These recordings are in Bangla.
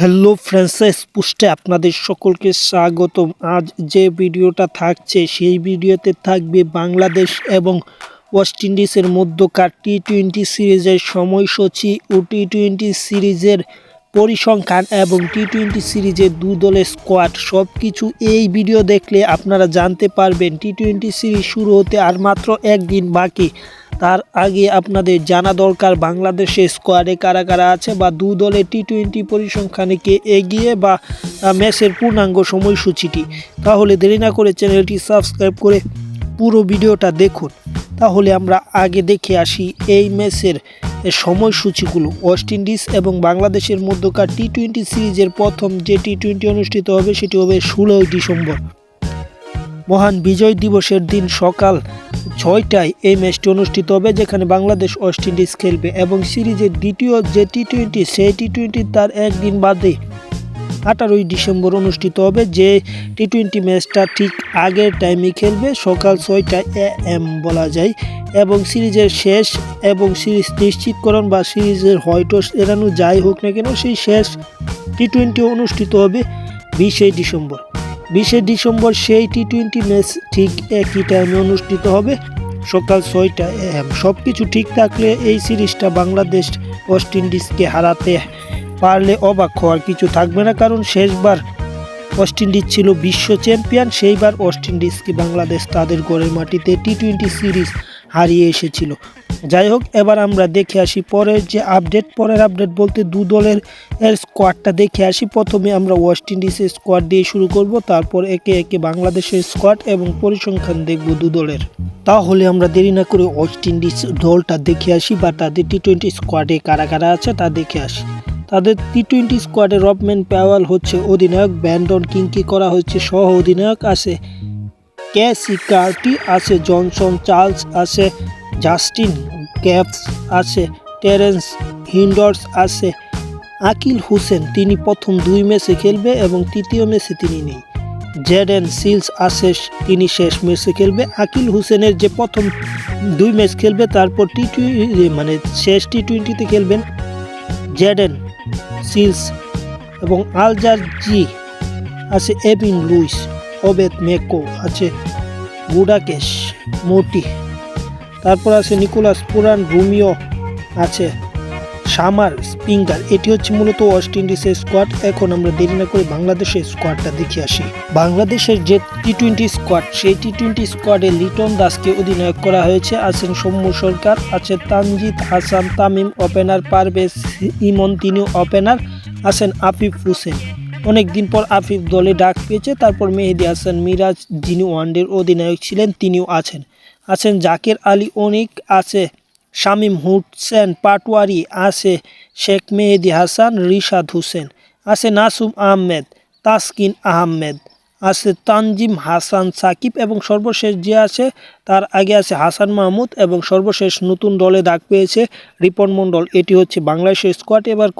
হ্যালো ফ্রেন্সেস পুষ্টে আপনাদের সকলকে স্বাগতম। আজ যে ভিডিওটা থাকছে, সেই ভিডিওতে থাকবে বাংলাদেশ এবং ওয়েস্ট ইন্ডিজের মধ্যকার টি টোয়েন্টি সিরিজের সময়সূচি ও টি টোয়েন্টি সিরিজের পরিসংখ্যান এবং টি টোয়েন্টি সিরিজের দু দলের স্কোয়াড সব কিছু এই ভিডিও দেখলে আপনারা জানতে পারবেন টি টোয়েন্টি সিরিজ শুরু হতে আর মাত্র একদিন বাকি। তার আগে আপনাদের জানা দরকার বাংলাদেশের স্কোয়াডে কারা কারা আছে বা দু দলের টি টোয়েন্টি পরিসংখ্যানে কে এগিয়ে বা ম্যাচের পূর্ণাঙ্গ সময়সূচিটি। তাহলে দেরি না করে চ্যানেলটি সাবস্ক্রাইব করে পুরো ভিডিওটা দেখুন। তাহলে আমরা আগে দেখে আসি এই ম্যাচের সময়সূচিগুলো। ওয়েস্ট ইন্ডিজ এবং বাংলাদেশের মধ্যকার টি টোয়েন্টি সিরিজের প্রথম যে টি টোয়েন্টি অনুষ্ঠিত হবে সেটি হবে ষোলোই ডিসেম্বর। মহান বিজয় দিবসের দিন সকাল ছয়টায় এই ম্যাচটি অনুষ্ঠিত হবে, যেখানে বাংলাদেশ ওয়েস্ট ইন্ডিজ খেলবে এবং সিরিজের দ্বিতীয় যে টি টোয়েন্টি সেই টি টোয়েন্টি তার একদিন বাদে আঠারোই ডিসেম্বর অনুষ্ঠিত হবে, যে টি টোয়েন্টি ম্যাচটা ঠিক আগের টাইমে খেলবে, সকাল ছয়টা এ এম বলা যায়। এবং সিরিজের শেষ এবং সিরিজ নিশ্চিতকরণ বা সিরিজের হয়তো এড়ানো যাই হোক না কেন, সেই শেষ টি টোয়েন্টি অনুষ্ঠিত হবে বিশে ডিসেম্বর। বিশে ডিসেম্বর সেই টি টোয়েন্টি ম্যাচ ঠিক একই টাইমে অনুষ্ঠিত হবে। সকাল ছয়টা এম সব কিছু ঠিক থাকলে এই সিরিজটা বাংলাদেশ ওয়েস্ট ইন্ডিজকে হারাতে পারলে অবাক হওয়ার কিছু থাকবে না, কারণ শেষবার ওয়েস্ট ইন্ডিজ ছিল বিশ্ব চ্যাম্পিয়ন সেইবার ওয়েস্ট ইন্ডিজকে বাংলাদেশ তাদের গড়ের মাটিতে টি টোয়েন্টি সিরিজ হারিয়ে এসেছিল। যাই হোক এবার আমরা দেখে আসি পরের যে আপডেট। পরের আপডেট বলতে দু দলের এর স্কোয়াডটা দেখে আসি। প্রথমে আমরা ওয়েস্ট ইন্ডিজের স্কোয়াড দিয়ে শুরু করব, তারপর একে একে বাংলাদেশের স্কোয়াড এবং পরিসংখ্যান দেখব দু দলের। তাহলে আমরা দেরি না করে ওয়েস্ট ইন্ডিজ দলটা দেখে আসি বা তাদের টি টোয়েন্টি স্কোয়াডে কারা কারা আছে তা দেখে আসি। তাদের টি টোয়েন্টি স্কোয়াডে রবম্যান প্যাওয়াল হচ্ছে অধিনায়ক ব্যান্ডন কিংকে করা হচ্ছে সহ অধিনায়ক আছে। ক্যাসি কার্টি আছে জনসন চার্লস আছে জাস্টিন গ্যাপস আছে টেরেন্স হিন্ডর্স আছে আকিল হোসেন তিনি প্রথম দুই ম্যাচে খেলবে এবং তৃতীয় ম্যাচে তিনি নেই। জেডেন সিলস আছে, তিনি শেষ ম্যাচে খেলবে। আকিল হোসেনের যে প্রথম দুই ম্যাচ খেলবে, তারপর টি টোয়েন্টি মানে শেষ টি টোয়েন্টিতে খেলবেন জেডেন সিলস এবং আলজার জি আছে এবিন লুইস ওবেদ মেকো আছে বুডাকেশ, মোটি। তারপর আছে নিকোলাস পুরান রুমিও আছে সামার স্পিঙ্গার। এটি হচ্ছে মূলত ওয়েস্ট ইন্ডিজের স্কোয়াড। এখন আমরা দেরি না করে বাংলাদেশের স্কোয়াডটা দেখে আসি। বাংলাদেশের যে টি টোয়েন্টি স্কোয়াড, সেই টি টোয়েন্টি স্কোয়াডে লিটন দাসকে অধিনায়ক করা হয়েছে। আছেন সৌম্য সরকার, আছে তানজিদ হাসান, তামিম ওপেনার, পারভেজ ইমন তিনি ওপেনার। আছেন আফিফ হোসেন। অনেকদিন পর আফিফ দলে ডাক পেয়েছে, তারপর মেহেদি হাসান মিরাজ, যিনি ওয়ানডের অধিনায়ক ছিলেন, তিনিও আছেন। আছেন জাকের আলী, অনেক আছে। শামীম হুসেন পাটওয়ারি আছে। শেখ মেহেদি হাসান, রিশাদ হোসেন। আছে নাসুম আহমেদ, তাসকিন আহমেদ। আছে তানজিম হাসান সাকিব এবং সর্বশেষ যে আছে, তার আগে আছে হাসান মাহমুদ এবং সর্বশেষ নতুন দলে ডাক পেয়েছে রিপন মণ্ডল। এটি হচ্ছে বাংলাদেশের স্কোয়াড এবার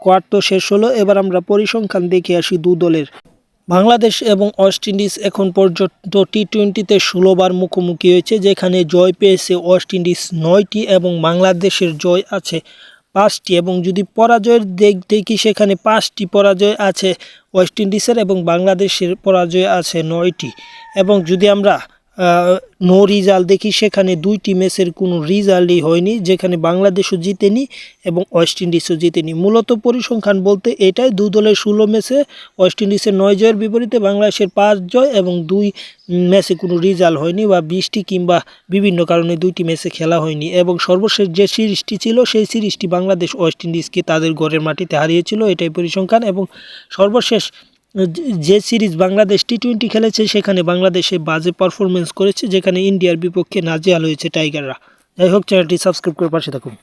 স্কোয়াড তো শেষ হলো, এবার আমরা পরিসংখ্যান দেখে আসি দু দলের। বাংলাদেশ এবং ওয়েস্ট ইন্ডিজ এখন পর্যন্ত টি টোয়েন্টিতে ষোলোবার মুখোমুখি হয়েছে, যেখানে জয় পেয়েছে ওয়েস্ট ইন্ডিজ নয়টি এবং বাংলাদেশের জয় আছে পাঁচটি। এবং যদি পরাজয়ের দিক দেখি সেখানে পাঁচটি পরাজয় আছে, ওয়েস্ট ইন্ডিজের এবং বাংলাদেশের পরাজয় আছে নয়টি। এবং যদি আমরা নো রিজাল্ট দেখি, সেখানে দুইটি ম্যাচের কোনো রিজাল্টই হয়নি, যেখানে বাংলাদেশও জিতেনি এবং ওয়েস্ট ইন্ডিজও জিতেনি। মূলত পরিসংখ্যান বলতে এটাই, দু দলের ষোলো ম্যাচে ওয়েস্ট ইন্ডিজের নয় জয়ের বিপরীতে বাংলাদেশের পাঁচ জয় এবং দুই ম্যাচে কোনো রিজাল্ট হয়নি বা বৃষ্টি কিংবা বিভিন্ন কারণে দুইটি ম্যাচে খেলা হয়নি এবং সর্বশেষ যে সিরিজটি ছিল, সেই সিরিজটি বাংলাদেশ ওয়েস্ট ইন্ডিজকে তাদের ঘরের মাটিতে হারিয়েছিল, এটাই পরিসংখ্যান এবং সর্বশেষ যে সিরিজ বাংলাদেশ টি টোয়েন্টি খেলেছে, সেখানে বাংলাদেশে বাজে পারফরমেন্স করেছে, যেখানে ইন্ডিয়ার বিপক্ষে নাজেহাল হয়েছে টাইগাররা। যাই হোক, চ্যানেলটি সাবস্ক্রাইব করে পাশে থাকুন।